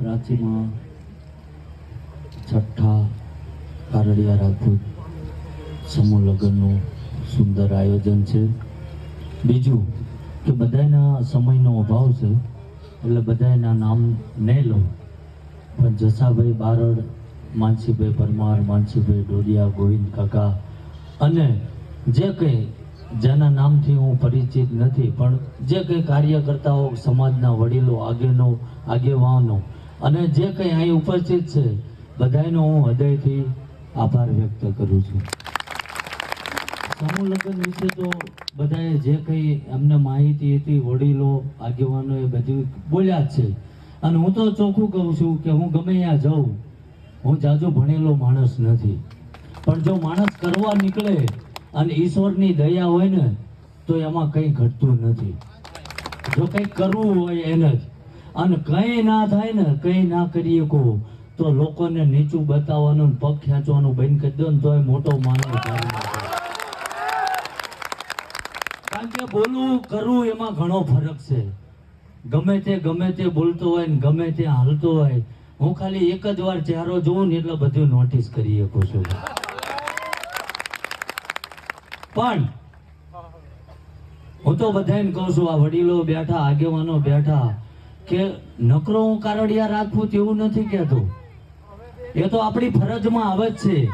પ્રાચીમાં છઠ્ઠા કારડિયા રાજપૂત સમૂહ લગ્નનું સુંદર આયોજન છે. બીજું કે બધાના સમયનો અભાવ છે, એટલે બધાના નામ નહીં લઉં પણ જસાભાઈ બારડ, માનસીભાઈ પરમાર, માનસીભાઈ ડોડિયા, ગોવિંદ કાકા અને જે કંઈ, જેના નામથી હું પરિચિત નથી, પણ જે કંઈ કાર્યકર્તાઓ, સમાજના વડીલો, આગેનો, આગેવાનો અને જે કંઈ અહીં ઉપસ્થિત છે, બધાનો હું હૃદયથી આભાર વ્યક્ત કરું છું. સમૂહ લગ્ન વિશે તો બધાએ જે કંઈ એમને માહિતી હતી, વડીલો આગેવાનો એ બધી બોલ્યા જ છે. અને હું તો ચોખ્ખું કહું છું કે હું ગમે ત્યાં જાઉં, હું જાજુ ભણેલો માણસ નથી. પણ જો માણસ કરવા નીકળે અને ઈશ્વરની દયા હોય ને, તો એમાં કંઈ ઘટતું નથી. જો કંઈક કરવું હોય એને જ. અને કંઈ ના થાય ને, કંઈ ના કરીએ કો તો લોકોને નીચું બતાવવાનું, પગ ખેંચવાનું બંધ કરી દો ને તોય મોટો માનવ કારણ કે બોલવું, કરવું એમાં ઘણો ફરક છે. ગમે તે ગમે તે બોલતો હોય ને ગમે તે હાલતો હોય, હું ખાલી એક જ વાર ચહેરો જોઉં ને એટલે બધું નોટિસ કરી શકું છું. પણ હું તો બધાને કહું છું, આ વડીલો બેઠા, આગેવાનો બેઠા કે નકરો હું કારડિયા રાજપૂત તેવું નથી કહેતો. એ તો આપણી ફરજમાં આવે જ છે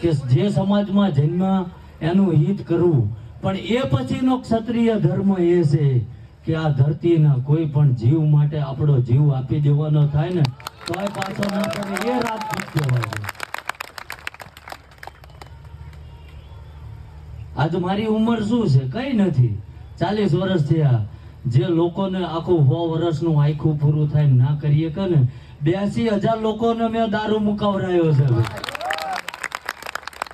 કે જે સમાજમાં જન્મ એનું હિત કરવું. પણ એ પછીનો ક્ષત્રિય ધર્મ એ છે કે આ ધરતીના કોઈ પણ જીવ માટે આપણો જીવ આપી દેવાનો થાય ને, તોય પાછો ના કરે એ રાજપૂત કહેવાય આજ મારી ઉંમર શું છે? કઈ નથી. ચાલીસ વર્ષ થયા. જે લોકોને આખું સો વર્ષનું આખું પૂરું થાય ના કરીએ કે ને બ્યાસી હજાર લોકોને મેં દારૂ મુકાવરાયો છે.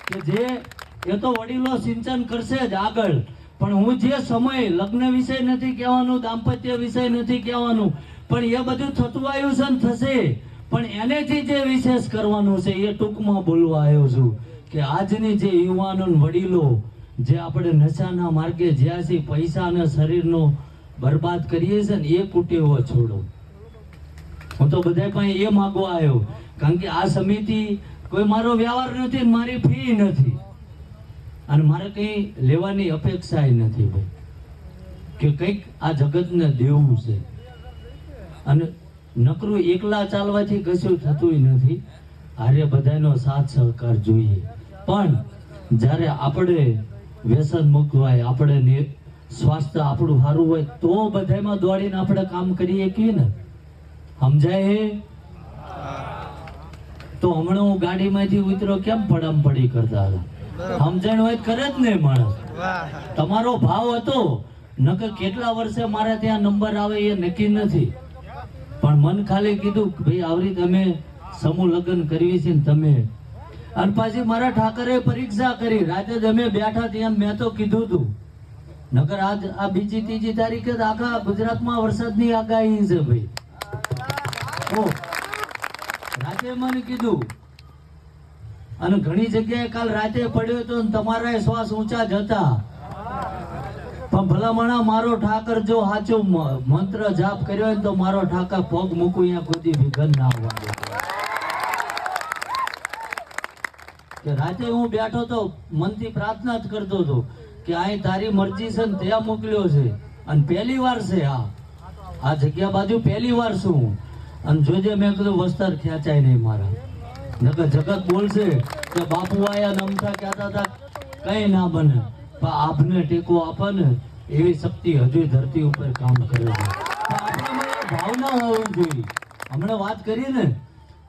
કે જે, એ તો વડીલો સિંચન કરશે જ આગળ. પણ હું જે સમય લગ્ન વિષય નથી કહેવાનું, દાંપત્ય વિષય નથી કહેવાનું, પણ એ બધું થતું આવ્યું છે ને થશે. પણ એનેથી જે વિશેષ કરવાનું છે એ ટૂંકમાં બોલવા આવ્યો છું કે આજની જે યુવાનો વડીલો, જે આપણે નશાના માર્ગે જ્યાં પૈસા અને શરીરનો બરબાદ કરીએ છે ને એ કુટેવો છોડો. હું તો બધા પાસે એ માગવા આવ્યો, કારણ કે આ સમિતિ કોઈ મારો વ્યવહાર નથી મારી ફી નથી. અને મારે કંઈ લેવાની અપેક્ષા નથી ભાઈ. કે કંઈક આ જગતને દેવું છે. અને નકરું એકલા ચાલવાથી કશું થતું નથી. હારે બધાનો સાથ સહકાર જોઈએ. પણ જ્યારે આપણે વ્યસન મુક્ત હોય આપણે સ્વાસ્થ્ય આપણું સારું હોય તો બધામાં દોડીને આપણે કામ કરીએ કે ને? સમજાય હે? તો હમણાં હું ગાડીમાંથી ઉતરો કેમ પડમ પડી કરતા હતા? સમજણ હોય કરે જ નહીં માણસ. તમારો ભાવ હતો. નકર કેટલા વર્ષે મારે ત્યાં નંબર આવે એ નક્કી નથી. પણ મન ખાલી કીધું ભાઈ આવરી તમે સમૂહ લગ્ન કરવી છે ને તમે. અને પાછી મારા ઠાકરે પરીક્ષા કરી. રાતે જ અમે બેઠા ત્યાં મેં તો કીધું તું. નકર આજ આ બીજી ત્રીજી તારીખે આખા ગુજરાતમાં વરસાદની આગાહી છે ભાઈ. રાતે મને કીધું, અને ઘણી જગ્યાએ કાલ રાતે પડ્યો તો તમારા શ્વાસ ઊંચા જ હતા. પણ ભલામણા મારો ઠાકર જો સાચો મંત્ર જાપ કર્યો હોય તો મારો ઠાકર પગ મૂકું અહીંયા કોઈ વિઘન ના આવવા રાતે હું બેઠો તો મનથી પ્રાર્થના જ કરતો હતો કે અહીં તારી મરજી છે ને ત્યાં મોકલ્યો છે. અને પહેલી વાર છે આ. આ જગ્યા બાજુ પહેલી વાર છું અને જોજે મેં કીધું, વસ્તર ખેંચાય નહીં મારા. નકર જગત બોલશે કે બાપુ આયા નમતા કહેતા હતા, કઈ ના બને. પણ આપને ટેકો આપે ને, એવી શક્તિ હજુ ધરતી ઉપર કામ કરે છે. ભાવના હોવી જોઈએ. હમણાં વાત કરી ને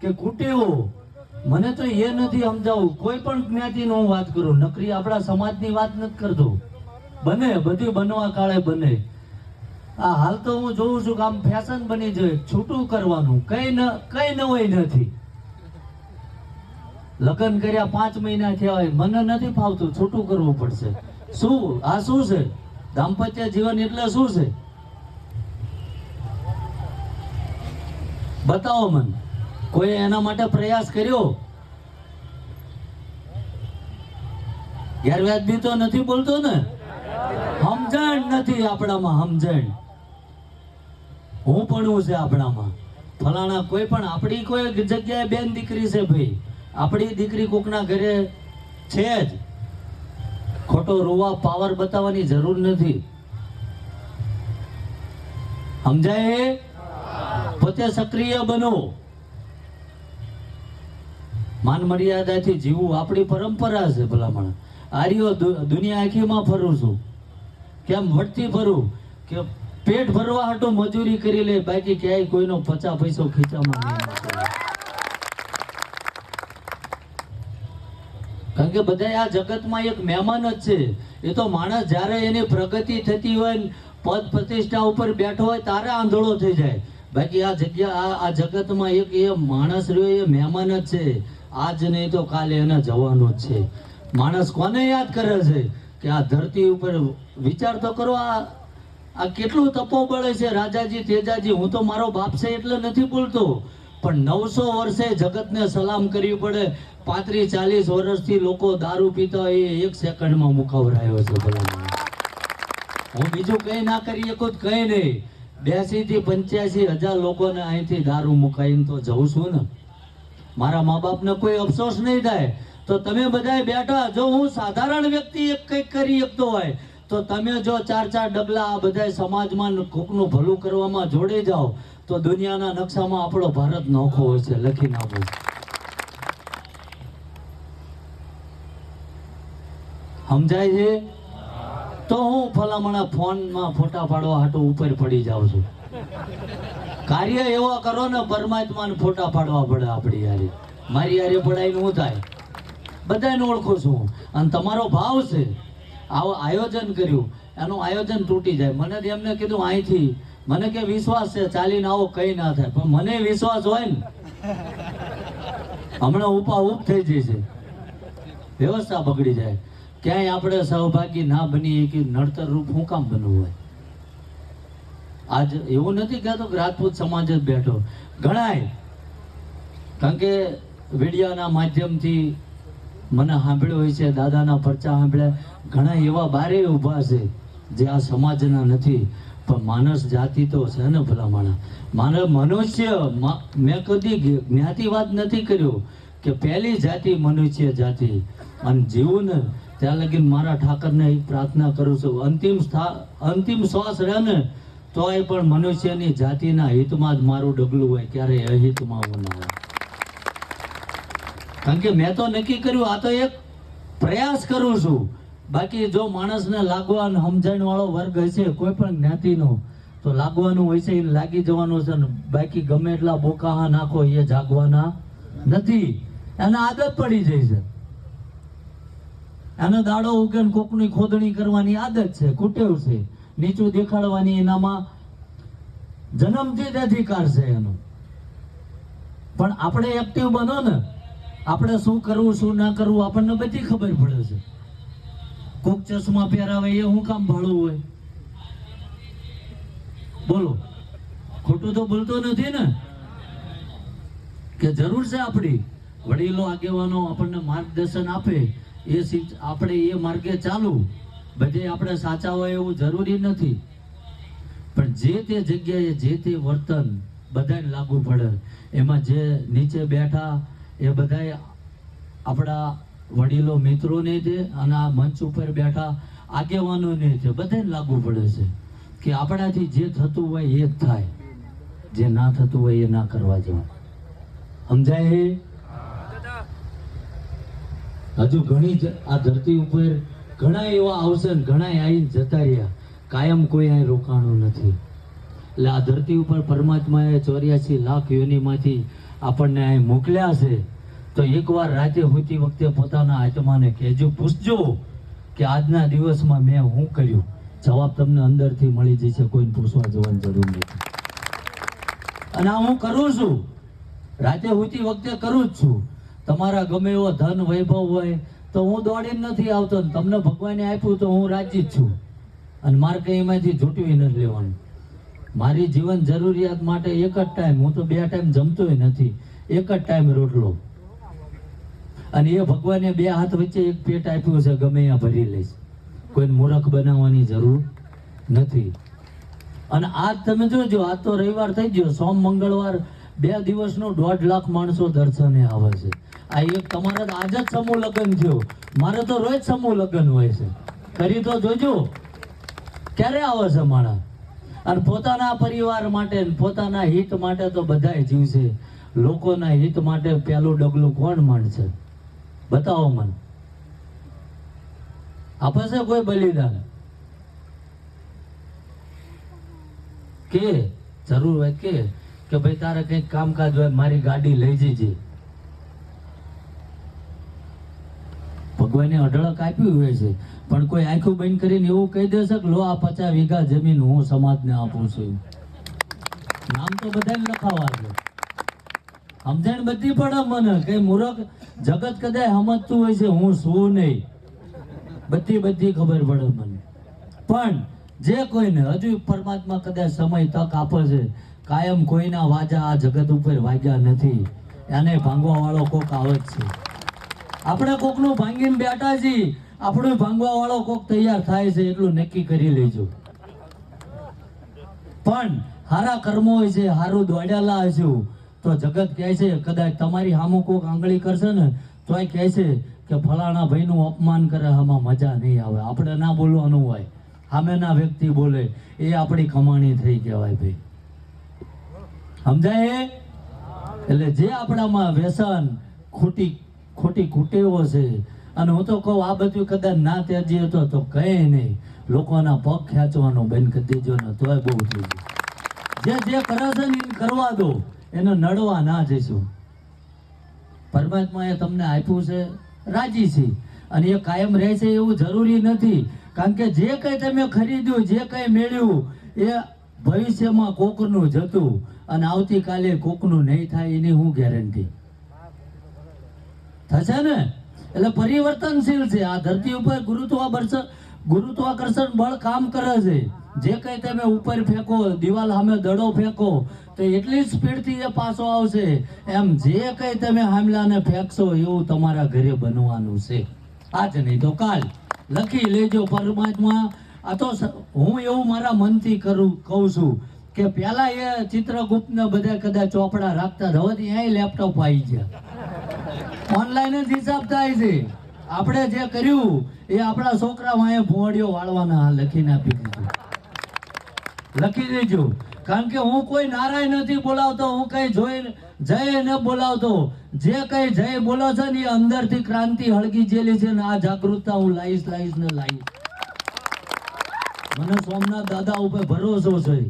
કે કુટેવો મને તો એ નથી સમજાવું. કોઈ પણ જ્ઞાતિનો હું વાત કરું. નકરી આપણા સમાજની વાત નથી કરતો. બને, બધી બનવા કાળે બને. આ હાલ તો હું જોઉં છું કે આમ ફેશન બની જાય. છૂટું કરવાનું. કઈ ન, કઈ નવાઈ નથી લગ્ન કર્યા પાંચ મહિના થયા હોય. મને નથી ફાવતું. છૂટું કરવું પડશે. શું? આ શું છે? દાંપત્ય જીવન એટલે શું છે? બતાવો મને. કોઈ એના માટે પ્રયાસ કર્યો? ગેરવ્યાજબી તો નથી બોલતો ને? સમજણ નથી આપણામાં, સમજણ. હું પણ છે આપણામાં. ફલાણા કોઈ પણ, આપણી કોઈ જગ્યાએ બેન દીકરી છે ભાઈ. આપણી દીકરી કોકના ઘરે છે જ. ખોટો રોવા, પાવર બતાવવાની જરૂર નથી. સમજાય? પોતે સક્રિય બનો. માન મર્યાદાથી જીવવું આપણી પરંપરા છે ભલામણ. આર્યો દુનિયા આખીમાં ફરું છું. કેમ વટતી ફરું? કે પેટ ભરવા હાટું મજૂરી કરી લે, બાકી ક્યાંય કોઈનો પચા પૈસો ખીચામાં કારણ કે બધા આ જગતમાં એક મહેમાન જ છે. એ તો માણસ જ્યારે એની પ્રગતિ થતી હોય પદ પ્રતિષ્ઠા ઉપર બેઠો હોય તારે આંધળો થઈ જાય. બાકી આ જગ્યા આ જગતમાં એક એ માણસ રહ્યો એ મહેમાન જ છે. આજ નહીં તો કાલે એને જવાનું જ છે. માણસ કોને યાદ કરે છે કે આ ધરતી ઉપર વિચાર તો કરો, આ આ કેટલું તપોબળ છે રાજાજી, તેજાજી, હું તો મારો બાપ છે એટલે નથી બોલતો પણ નવસો વર્ષે જગતને સલામ કરવી પડે. પાંત્રીસ, ચાલીસ વર્ષથી લોકો દારૂ પીતા એ એક સેકન્ડમાં મુખાવરાયો છે હું બીજું કંઈ ના કરી શકું કઈ નહીં. બેસી થી પંચ્યાસી હજાર લોકોને અહીંથી દારૂ મુકાઈને તો જઉં છું ને. મારા મા બાપને કોઈ અફસોસ નહીં થાય. તો તમે બધા બેઠા, જો હું સાધારણ વ્યક્તિ એક કંઈક કરી શકતો હોય, તો તમે જો ચાર ચાર ડગલા આ બધા સમાજમાં કોકનું ભલું કરવામાં જોડે જાઓ, તો દુનિયાના નકશામાં આપણો ભારત નોખો હોય છે લખી નાખો. સમજાય છે? તો હું ફલામણા ફોનમાં ફોટા પાડવા હાટો ઉપર પડી જાઉં છું. કાર્ય એવા કરો ને પરમાત્માને ફોટા પાડવા પડે આપણી યારે મારી યારે પડાઈને હું થાય? બધાને ઓળખું છું અને તમારો ભાવ છે. આવો આયોજન કર્યું. એનું આયોજન તૂટી જાય. મને એમને કીધું અહીંથી, મને કે વિશ્વાસ છે, ચાલીને આવો, કઈ ના થાય. પણ મને વિશ્વાસ હોય ને. હમણાં ઉપા ઉપ થઈ છે. વ્યવસ્થા બગડી જાય. ક્યાંય આપણે સહભાગી ના બનીએ કે નડતર રૂપ હું કામ બનવું હોય? આજ એવું નથી કહેતો કે રાજપૂત સમાજ જ બેઠો. ઘણાય કારણ કે વિડિયાના માધ્યમથી મને સાંભળ્યો હોય છે, દાદાના પરચા સાંભળ્યા. ઘણા એવા બારે ઊભા છે જે આ સમાજના નથી. પણ માનસ જાતિ તો છે ને ભલા માણા માનવ મનુષ્ય, મેં કદી જ્ઞાતિવાદ નથી કર્યો કે પહેલી જાતિ મનુષ્ય જાતિ. અને જીવું ને ત્યાં લગી મારા ઠાકરને પ્રાર્થના કરું છું. અંતિમ અંતિમ શ્વાસ રહે ને તોય પણ મનુષ્યની જાતિના હિતમાં જ મારું ડગલું હોય ક્યારે અહિતમાં હું ના કારણ કે મેં તો નક્કી કર્યું, આ તો એક પ્રયાસ કરું છું. બાકી જો માણસને લાગવા સમજણ વાળો વર્ગ હશે, કોઈ પણ જ્ઞાતિનો, તો લાગવાનું હોય છે એ લાગી જવાનું છે બાકી ગમે એટલા બોકાહા નાખો, એ જાગવાના નથી. એને આદત પડી જાય છે. એનો દાડો ઉગે કોકની ખોદણી કરવાની આદત છે, કુટેવ છે. નીચું દેખાડવાની એનામાં જન્મથી જ અધિકાર છે એનો. પણ આપણે એક્ટિવ બનો ને, આપણે શું કરવું, શું ના કરવું, આપણને બધી ખબર પડે છે. કોક ચશ્મા પહેરાવે એ હું કામ ભાડું હોય? બોલો. ખોટું તો બોલતો નથી ને? કે જરૂર છે આપણી? વડીલો આગેવાનો આપણને માર્ગદર્શન આપે. એ આપણે એ માર્ગે ચાલુ બધે આપણે સાચા હોય એવું જરૂરી નથી. પણ જે તે જગ્યાએ જે તે વર્તન બધાને લાગુ પડે એમાં જે નીચે બેઠા એ બધાય આપણા વડીલો મિત્રોને છે અને આ મંચ ઉપર બેઠા આગેવાનોને છે બધાને લાગુ પડે છે કે આપણાથી જે થતું હોય એ જ થાય. જે ના થતું હોય એ ના કરવા જવા. સમજાય? હજુ ઘણી આ ધરતી ઉપર ઘણા એવા આવશે ઘણા આવીને જતા રહ્યા. કાયમ કોઈ અહીં રોકાણું નથી. એટલે આ ધરતી ઉપર પરમાત્માએ ચોર્યાસી લાખ યોનિમાંથી આપણને અહીં મોકલ્યા છે. તો એકવાર રાતે હોતી વખતે પોતાના આત્માને કહેજો, પૂછજો કે આજના દિવસમાં મેં હું કર્યું? જવાબ તમને અંદરથી મળી જશે, કોઈને પૂછવા જવાની જરૂર નથી. અને આ હું કરું છું. રાતે હોતી વખતે કરું જ છું. તમારા ગમે એવો ધન વૈભવ હોય તો હું દોડીને નથી આવતો તમને ભગવાને આપ્યું તો હું રાજી જ છું. અને મારે કંઈ એમાંથી જૂટવી નથી લેવાનું. મારી જીવન જરૂરિયાત માટે એક જ ટાઈમ હું તો બે ટાઈમ જમતોય નથી, એક જ ટાઈમ રોટલો. અને એ ભગવાને બે હાથ વચ્ચે એક પેટ આપ્યું છે, ગમે ત્યાં ભરી લઈશ. કોઈને મૂરખ બનાવવાની જરૂર નથી. અને આજ તમે જોજો, આજ તો રવિવાર થઈ ગયો, સોમ, મંગળવાર, બે દિવસનો દોઢ લાખ માણસો દર્શને આવે છે. આ એક તમારા આજ જ સમૂહ લગ્ન થયો. મારે તો રોજ સમૂહ લગ્ન હોય છે. કરી તો જોજો. ક્યારે આવે છે મારા અને પોતાના પરિવાર માટે પોતાના હિત માટે તો બધાય જીવશે. લોકોના હિત માટે પેલું ડગલું કોણ માંડશે બતાવો મને. આપે છે કોઈ બલિદાન? કે? જરૂર હોય કે? કે ભાઈ તારે કંઈક કામકાજ હોય મારી ગાડી લઈ જજે. ભગવાને અઢળક આપ્યું હોય છે. પણ કોઈ આંખું બંધ કરીને એવું કહી દેશે કે, લો, આ પચાસ વીઘા જમીન હું સમાજને આપું છું. નામ તો બધાને લખાવા છે સમજણ બધી પડે મને કે મૂરખ જગત કદાચ સમજતું હોય છે, હું શું નહીં. બધી બધી ખબર પડે મને. પણ જે કોઈને, હજુ પરમાત્મા કદાચ સમય તક આપે છે, કાયમ કોઈના વાજા આ જગત ઉપર વાગ્યા નથી. એને ભાંગવા વાળો કોક આવે જ છે. આપણે કોકનું ભાંગીને બેઠા છીએ. આપણું ભાંગવા વાળો કોક તૈયાર થાય છે, એટલું નક્કી કરી લેજો. પણ હારા કર્મો હોય છે, હારું દોડેલા હશો તો જગત કહે છે, કદાચ તમારી સામું કોક આંગળી કરશે ને, તોય કહે છે કે ફલાણા ભાઈનું અપમાન કરે, આમાં મજા નહીં આવે. આપણે ના બોલવાનું હોય. સામેના વ્યક્તિ બોલે, એ આપણી કમાણી થઈ કહેવાય ભાઈ. સમજાય? એટલે જે આપણામાં વ્યસન ખોટી ખોટી કુટેવો છે. અને હું તો કહું, આ બધું કદાચ ના ત્યાજી હતો તો કંઈ નહીં. લોકોના પગ ખેંચવાનો બંધ કરી દેજો ને તોય બહુ થઈ ગયું. જે જે કરે છે ને કરવા દો, એને નડવા ના જઈશું. પરમાત્માએ તમને આપ્યું છે, રાજી છે. અને એ કાયમ રહેશે એવું જરૂરી નથી. કારણ કે જે કંઈ તમે ખરીદ્યું, જે કંઈ મેળવ્યું, એ ભવિષ્યમાં કોકનું જતું અને આવતીકાલે કોકનું નહીં થાય એની હું ગેરંટી. થશે ને? એટલે પરિવર્તનશીલ છે. આ ધરતી ઉપર ગુરુત્વાકર્ષણ ગુરુત્વાકર્ષણ બળ કામ કરે છે. જે કંઈ તમે ઉપર ફેંકો, દિવાલ સામે દડો ફેંકો, તો એટલી સ્પીડથી એ પાછો આવશે. એમ જે કંઈ તમે હામલાને ફેંકશો, એવું તમારા ઘરે બનવાનું છે. આજ નહીં તો કાલ. લખી લેજો પરમાત્મા. આ તો હું એવું મારા મનથી કરું, કહું છું કે પહેલાં એ ચિત્રગુપ્ત ને બધા કદાચ ચોપડા રાખતા હવે ત્યાં લેપટોપ આવી ગયા. ઓનલાઈન જ હિસાબ થાય છે. આપણે જે કર્યું, એ આપણા છોકરા વાંહે ભોંડિયો વાળવાના લખીને આપી દીધું. લખી દેજો કારણ કે હું કોઈ નારાય નથી બોલાવતો, હું કઈ જોઈ જય ન બોલાવતો. જે કઈ જય બોલો છે ને, એ અંદરથી ક્રાંતિ હળગી જેલી છે ને આ જાગૃતતા હું લાવીશ લાવીશ ને લાઈશ. મને સોમનાથ દાદા ઉપર ભરોસો છે.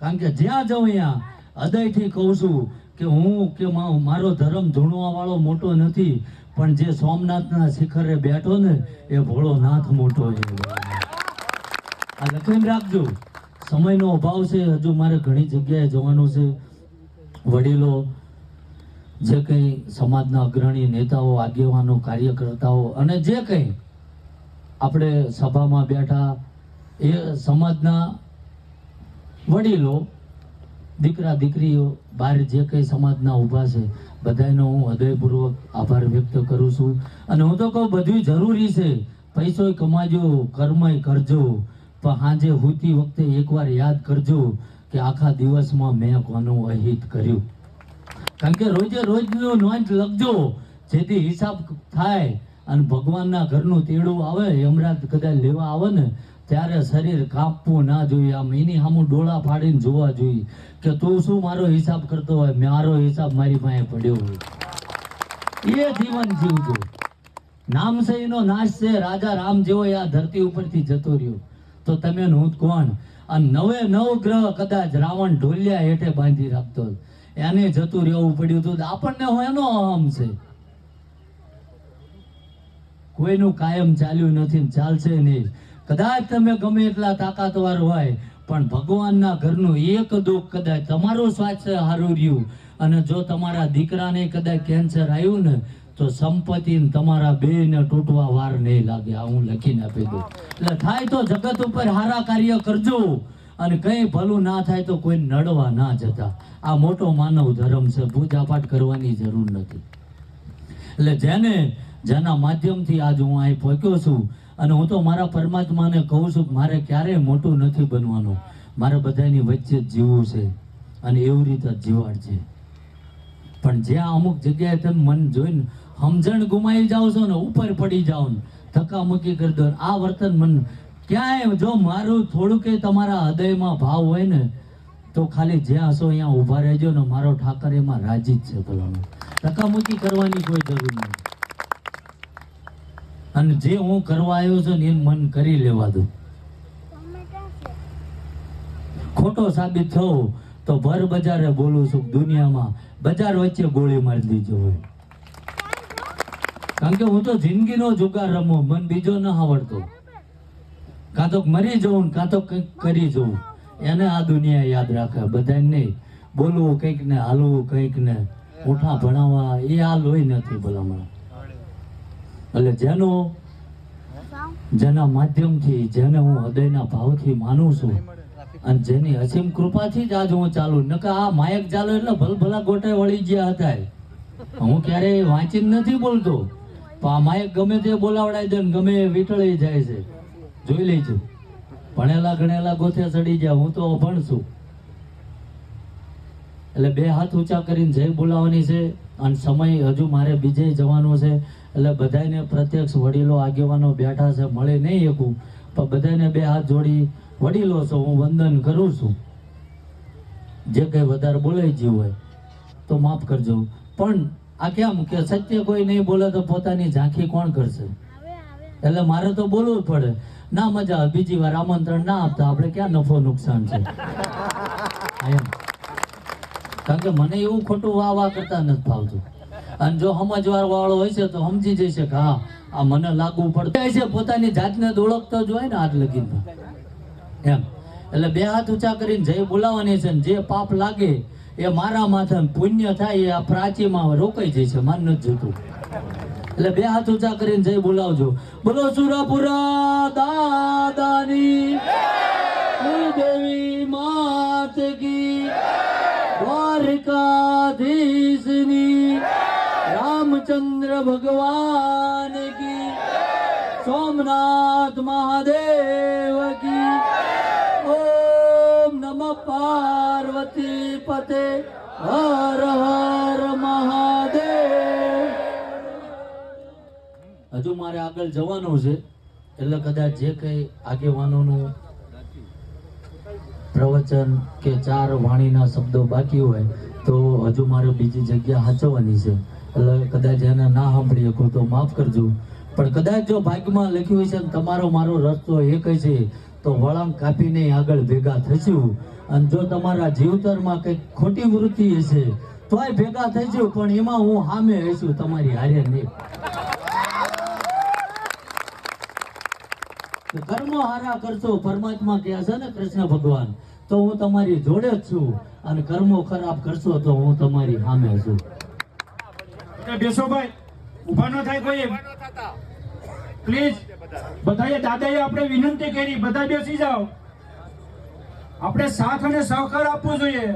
કારણ કે જ્યાં જાઉં ત્યાં હૃદયથી કહું છું કે હું કે મારો ધર્મ ધૂણવા વાળો મોટો નથી, પણ જે સોમનાથના શિખરે બેઠો ને, એ ભોળો નાથ મોટો છે. આ લખીને રાખજો. સમયનો અભાવ છે, હજુ મારે ઘણી જગ્યાએ જવાનું છે. વડીલો જે કંઈ સમાજના અગ્રણી નેતાઓ, આગેવાનો, કાર્યકર્તાઓ અને જે કંઈ આપણે સભામાં બેઠા, એ સમાજના વડીલો દીકરા દીકરીઓ બહાર જે કંઈ સમાજના ઊભા છે, બધાનો હું હૃદયપૂર્વક આભાર વ્યક્ત કરું છું. અને હું તો કહું બધું જરૂરી છે. પૈસો કમાજો, કર્મય કરજો. પણ સાંજે હુતી વખતે એકવાર યાદ કરજો કે આખા દિવસમાં મેં કોનું અહિત કર્યું. કારણ કે રોજે રોજનું નોંધ લખજો, જેથી હિસાબ થાય અને ભગવાનના ઘરનું તેડું આવે, યમરાજ કદાચ લેવા આવે ને ત્યારે શરીર કાપવું ના જોઈએ. આમ એની સામું ડોળા ફાડીને જોવા જોઈએ કે તું શું મારો હિસાબ કરતો હોય? મારો હિસાબ મારી પાસે પડ્યો હોય. એ જીવન જીવજો. નામ છે નાશ છે. રાજા રામ જેવો આ ધરતી ઉપરથી જતો રહ્યો. તો તમે હું કોણ? અને નવે નવ ગ્રહ કદાચ રાવણ ઢોલિયા હેઠે બાંધી રાખતો એને જતું રહેવું પડ્યું હતું. આપણને હું એનો અહમ છે. કોઈનું કાયમ ચાલ્યું નથી ચાલશે નહીં. કદાચ તમે ગમે એટલા તાકાતવાર હોય, પણ ભગવાનના ઘરનું એક દુઃખ કદાચ તમારું સ્વાસ્થ્ય સારું રહ્યું અને જો તમારા દીકરાને કદાચ કેન્સર આવ્યું ને, તો સંપત્તિ તમારા બે ને તૂટવા વાર નહીં લાગે. હું લખીને આપી દઉં. એટલે થાય તો જગત ઉપર હારા કાર્ય કરજો અને કઈ ભલું ના થાય તો કોઈ નડવા ના જતા. આ મોટો માનવ ધર્મ છે પૂજા પાઠ કરવાની જરૂર નથી. એટલે જેને, જેના માધ્યમથી આજ હું અહીં પહોંચ્યો છું અને હું તો મારા પરમાત્માને કહું છું મારે ક્યારેય મોટું નથી બનવાનું. મારે બધાની વચ્ચે જ જીવવું છે અને એવી રીતે જ જીવાડ છે. પણ જ્યાં અમુક જગ્યાએ તમે મન જોઈને સમજણ ગુમાવી જાઓ છો ને ઉપર પડી જાઓ ને ધક્કામુક્કી કરી દો આ વર્તન મન ક્યાંય જો મારું થોડું કે તમારા હૃદયમાં ભાવ હોય ને, તો ખાલી જ્યાં હશો અહીંયા ઊભા રહેજો ને મારો ઠાકર એમાં રાજી જ છે બોલવાનું ધક્કા મૂકી કરવાની કોઈ જરૂર નથી. અને જે હું કરવા આવ્યો છું ને એ મન કરી લેવા દો. ખોટો સાબિત થવું તો ભર બજારે બોલું છું દુનિયામાં, બજાર વચ્ચે ગોળી મારી દીજો હોય. કારણ કે હું તો જિંદગીનો જુગાર રમું, મન બીજો ન આવડતો. કાં તો મરી જવું કાં તો કંઈક કરી જવું એને આ દુનિયા યાદ રાખે બધાને નહીં. બોલવું કંઈક ને, હાલવું કંઈક ને. ઉઠા ભણાવવા, એ આ લોહી નથી ભલામણ. એટલે જેનો જેના માધ્યમથી જેને હું હૃદયના ભાવથી માનું છું અને જેની અસીમ કૃપાથી જ આજ હું ચાલુ નકા આ માયક ચાલુ એટલે ભલભલા ગોટે વળી ગયા હતા હું ક્યારેય વાંચીને નથી બોલતો, પણ આ માયક ગમે તે બોલાવડાય દે ગમે એ વીટળી જાય છે. જોઈ લેજો. ભણેલા ગણેલા ગોથે ચડી ગયા, હું તો અભણ છું. એટલે બે હાથ ઊંચા કરીને જય બોલાવવાની છે. અને સમય હજુ મારે બીજે જવાનો છે. એટલે બધાને પ્રત્યક્ષ વડીલો, આગેવાનો બેઠા છે, મળે નહીં એકું. પણ બધાને બે હાથ જોડી, વડીલો છો, હું વંદન કરું છું. જે કંઈ વધારે બોલાઈ ગયું હોય, તો માફ કરજો. પણ આ કેમ કે સત્ય કોઈ નહીં બોલે તો પોતાની ઝાંખી કોણ કરશે? એટલે મારે તો બોલવું પડે. ના મજા બીજી વાર આમંત્રણ ના આપતા. આપણે ક્યાં નફો નુકસાન છે? એમ. કારણ કે મને એવું ખોટું વાહ વાહ કરતા નથી ફાવતું. અને જો સમજવાર વાળો હોય છે તો સમજી જશે કે હા આ મને લાગવું પડતું. છે પોતાની જાતને ઓળખતો જ હોય ને હાથ લગીનમાં એમ. એટલે બે હાથ ઊંચા કરીને જય બોલાવવાની છે ને જે પાપ લાગે એ મારા માથે પુણ્ય થાય એ આ પ્રાચીમાં રોકાઈ છે માન નથી જોતું. એટલે બે હાથ ઊંચા કરીને જય બોલાવજો. બોલો સુરાપુરા દાદાની. દેવી માત કી. દ્વારકાધીશની, રામચંદ્ર ભગવાન કી, સોમનાથ મહાદેવ કી, ઓમ નમ પાર્વતી પતે, હર હર મહાદેવ. હજુ મારે આગળ જવાનું છે, એટલે કદાચ જે કંઈ આગેવાનોનું પ્રવચન કે ચાર વાણીના શબ્દો બાકી હોય તો હજુ મારે બીજી જગ્યા હાચવવાની છે. એટલે કદાચ એને ના સાંભળી શકું તો માફ કરજો. પણ કદાચ જો ભાગ્યમાં લખ્યું છે તમારો મારો રસ્તો એક છે, તો વળાંક કાપીને આગળ ભેગા થશું અને જો તમારા જીવતરમાં કંઈક ખોટી વૃત્તિ હશે, તોય ભેગા થઈશું પણ એમાં હું સામે હશું, તમારી હારે નહીં. કર્મ હારા કરશો, પરમાત્મા કહે છે ને કૃષ્ણ ભગવાન તો હું તમારી જોડે છું અને કર્મો ખરાબ કરશો તો હું તમારી સામે છું. બેસો ભાઈ, ઊભા ન થાય કોઈ પ્લીઝ બધાએ દાદાએ આપણે વિનંતી કરી, બધા બેસી જાઓ. આપણે સાથ અને સહકાર આપવો જોઈએ.